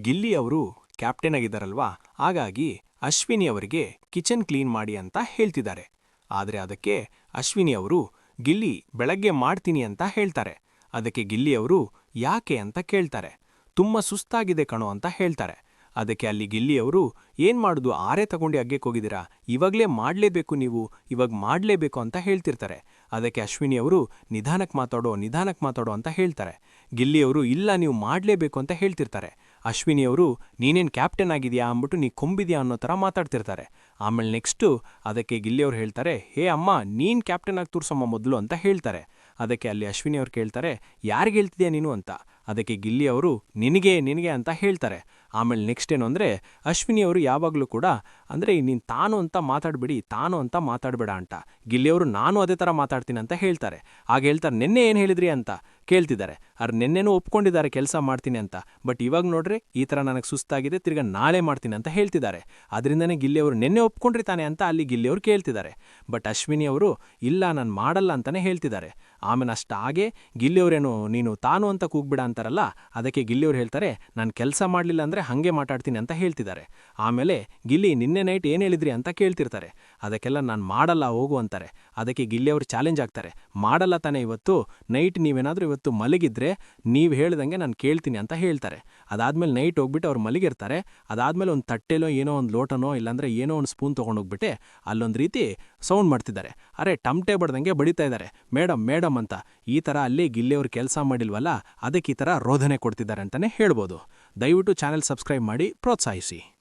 ಗಿಲ್ಲಿ ಅವರು ಕ್ಯಾಪ್ಟನ್ ಆಗಿದ್ದಾರಲ್ವಾ? ಹಾಗಾಗಿ ಅಶ್ವಿನಿ ಅವರಿಗೆ ಕಿಚನ್ ಕ್ಲೀನ್ ಮಾಡಿ ಅಂತ ಹೇಳ್ತಿದ್ದಾರೆ. ಆದರೆ ಅದಕ್ಕೆ ಅಶ್ವಿನಿ ಅವರು, ಗಿಲ್ಲಿ, ಬೆಳಗ್ಗೆ ಮಾಡ್ತೀನಿ ಅಂತ ಹೇಳ್ತಾರೆ. ಅದಕ್ಕೆ ಗಿಲ್ಲಿ ಅವರು, ಯಾಕೆ ಅಂತ ಕೇಳ್ತಾರೆ. ತುಂಬ ಸುಸ್ತಾಗಿದೆ ಕಣೋ ಅಂತ ಹೇಳ್ತಾರೆ. ಅದಕ್ಕೆ ಅಲ್ಲಿ ಗಿಲ್ಲಿ ಅವರು, ಏನ್ ಆರೆ ತಗೊಂಡು ಅಗ್ಗಕ್ಕೆ ಹೋಗಿದ್ದೀರಾ? ಇವಾಗಲೇ ಮಾಡ್ಲೇಬೇಕು ನೀವು. ಇವಾಗ ಮಾಡ್ಲೇಬೇಕು ಅಂತ ಹೇಳ್ತಿರ್ತಾರೆ. ಅದಕ್ಕೆ ಅಶ್ವಿನಿ ಅವರು, ನಿಧಾನಕ್ಕೆ ಮಾತಾಡೋ ನಿಧಾನಕ್ಕೆ ಮಾತಾಡೋ ಅಂತ ಹೇಳ್ತಾರೆ. ಗಿಲ್ಲಿಯವರು ಇಲ್ಲ, ನೀವು ಮಾಡ್ಲೇಬೇಕು ಅಂತ ಹೇಳ್ತಿರ್ತಾರೆ. ಅಶ್ವಿನಿ ಅವರು, ನೀನೇನ್ ಕ್ಯಾಪ್ಟನ್ ಆಗಿದ್ಯಾ? ಅಂದ್ಬಿಟ್ಟು, ನೀ ಕೊಂಬಿದ್ಯಾ? ಅನ್ನೋ ಥರ ಮಾತಾಡ್ತಿರ್ತಾರೆ. ಆಮೇಲೆ ನೆಕ್ಸ್ಟು ಅದಕ್ಕೆ ಗಿಲ್ಲಿ ಅವ್ರು ಹೇಳ್ತಾರೆ, ಹೇ ಅಮ್ಮ, ನೀನ್ ಕ್ಯಾಪ್ಟನ್ ಆಗಿ ತೋರ್ಸಮ್ಮ ಮೊದಲು ಅಂತ ಹೇಳ್ತಾರೆ. ಅದಕ್ಕೆ ಅಲ್ಲಿ ಅಶ್ವಿನಿ ಅವ್ರು ಕೇಳ್ತಾರೆ, ಯಾರಿಗೆ ಹೇಳ್ತಿದ್ಯಾ ನೀನು? ಅಂತ. ಅದಕ್ಕೆ ಗಿಲ್ಲಿ ಅವರು, ನಿನಗೆ ನಿನಗೆ ಅಂತ ಹೇಳ್ತಾರೆ. ಆಮೇಲೆ ನೆಕ್ಸ್ಟ್ ಏನು ಅಂದರೆ, ಅಶ್ವಿನಿ ಅವರು ಯಾವಾಗಲೂ ಕೂಡ, ಅಂದರೆ ನೀನು ತಾನು ಅಂತ ಮಾತಾಡಬೇಡಿ, ತಾನು ಅಂತ ಮಾತಾಡಬೇಡ ಅಂತ. ಗಿಲ್ಲಿಯವರು ನಾನು ಅದೇ ಥರ ಮಾತಾಡ್ತೀನಿ ಅಂತ ಹೇಳ್ತಾರೆ. ಆಗ ಹೇಳ್ತಾರೆ, ನಿನ್ನೆ ಏನು ಹೇಳಿದ್ರಿ? ಅಂತ. ಕೇಳ್ತಿದ್ದಾರೆ. ಅವ್ರು ನಿನ್ನೆನೂ ಒಪ್ಕೊಂಡಿದ್ದಾರೆ ಕೆಲಸ ಮಾಡ್ತೀನಿ ಅಂತ. ಬಟ್ ಇವಾಗ ನೋಡ್ರಿ, ಈ ಥರ ನನಗೆ ಸುಸ್ತಾಗಿದೆ, ತಿರ್ಗಾ ನಾಳೆ ಮಾಡ್ತೀನಿ ಅಂತ ಹೇಳ್ತಿದ್ದಾರೆ. ಅದರಿಂದನೇ ಗಿಲ್ಲಿಯವರು ನಿನ್ನೆ ಒಪ್ಕೊಂಡ್ರಿ ತಾನೆ ಅಂತ ಅಲ್ಲಿ ಗಿಲ್ಲಿಯವರು ಕೇಳ್ತಿದ್ದಾರೆ. ಬಟ್ ಅಶ್ವಿನಿ ಅವರು, ಇಲ್ಲ, ನಾನು ಮಾಡಲ್ಲ ಅಂತಲೇ ಹೇಳ್ತಿದ್ದಾರೆ. ಆಮೇಲೆ ಅಷ್ಟಾಗೆ ಗಿಲ್ಲಿಯವರೇನು ನೀನು ತಾನು ಅಂತ ಕೂಗ್ಬಿಡ ಅಂತಾರಲ್ಲ, ಅದಕ್ಕೆ ಗಿಲ್ಲಿಯವ್ರು ಹೇಳ್ತಾರೆ, ನಾನು ಕೆಲಸ ಮಾಡಲಿಲ್ಲ ಅಂದರೆ ಹಾಗೆ ಮಾತಾಡ್ತೀನಿ ಅಂತ ಹೇಳ್ತಿದ್ದಾರೆ. ಆಮೇಲೆ ಗಿಲ್ಲಿ ನಿನ್ನೆ ನೈಟ್ ಏನು ಹೇಳಿದ್ರಿ ಅಂತ ಕೇಳ್ತಿರ್ತಾರೆ. ಅದಕ್ಕೆಲ್ಲ ನಾನು ಮಾಡಲ್ಲ, ಹೋಗು ಅಂತಾರೆ. ಅದಕ್ಕೆ ಗಿಲ್ಲಿಯವರು ಚಾಲೆಂಜ್ ಆಗ್ತಾರೆ. ಮಾಡಲ್ಲ ತಾನೇ ಇವತ್ತು? ನೈಟ್ ನೀವೇನಾದರೂ ಇವತ್ತು ಮಲಗಿದ್ರೆ ನೀವು ಹೇಳ್ದಂಗೆ ನಾನು ಕೇಳ್ತೀನಿ ಅಂತ ಹೇಳ್ತಾರೆ. ಅದಾದ್ಮೇಲೆ ನೈಟ್ ಹೋಗ್ಬಿಟ್ಟು ಅವ್ರು ಮಲಗಿರ್ತಾರೆ. ಅದಾದ್ಮೇಲೆ ಒಂದು ತಟ್ಟೆಲೋ ಏನೋ ಒಂದು ಲೋಟನೋ ಇಲ್ಲಾಂದ್ರೆ ಏನೋ ಒಂದು ಸ್ಪೂನ್ ತೊಗೊಂಡೋಗ್ಬಿಟ್ಟೆ, ಅಲ್ಲೊಂದು ರೀತಿ ಸೌಂಡ್ ಮಾಡ್ತಿದ್ದಾರೆ. ಅರೆ ಟಮ್ಟೆ ಬಡ್ದಂಗೆ ಬಡಿತಾ ಇದ್ದಾರೆ. ಮೇಡಮ್ ಮೇಡಮ್ ಅಂತ. ಈ ಥರ ಅಲ್ಲಿ ಗಿಲ್ಲಿಯವರು ಕೆಲಸ ಮಾಡಿಲ್ವಲ್ಲ, ಅದಕ್ಕೆ ಈ ಥರ ರೋಧನೆ ಕೊಡ್ತಿದ್ದಾರೆ ಅಂತಲೇ ಹೇಳ್ಬೋದು. ದಯವಿಟ್ಟು ಚಾನೆಲ್ ಸಬ್ಸ್ಕ್ರೈಬ್ ಮಾಡಿ, ಪ್ರೋತ್ಸಾಹಿಸಿ.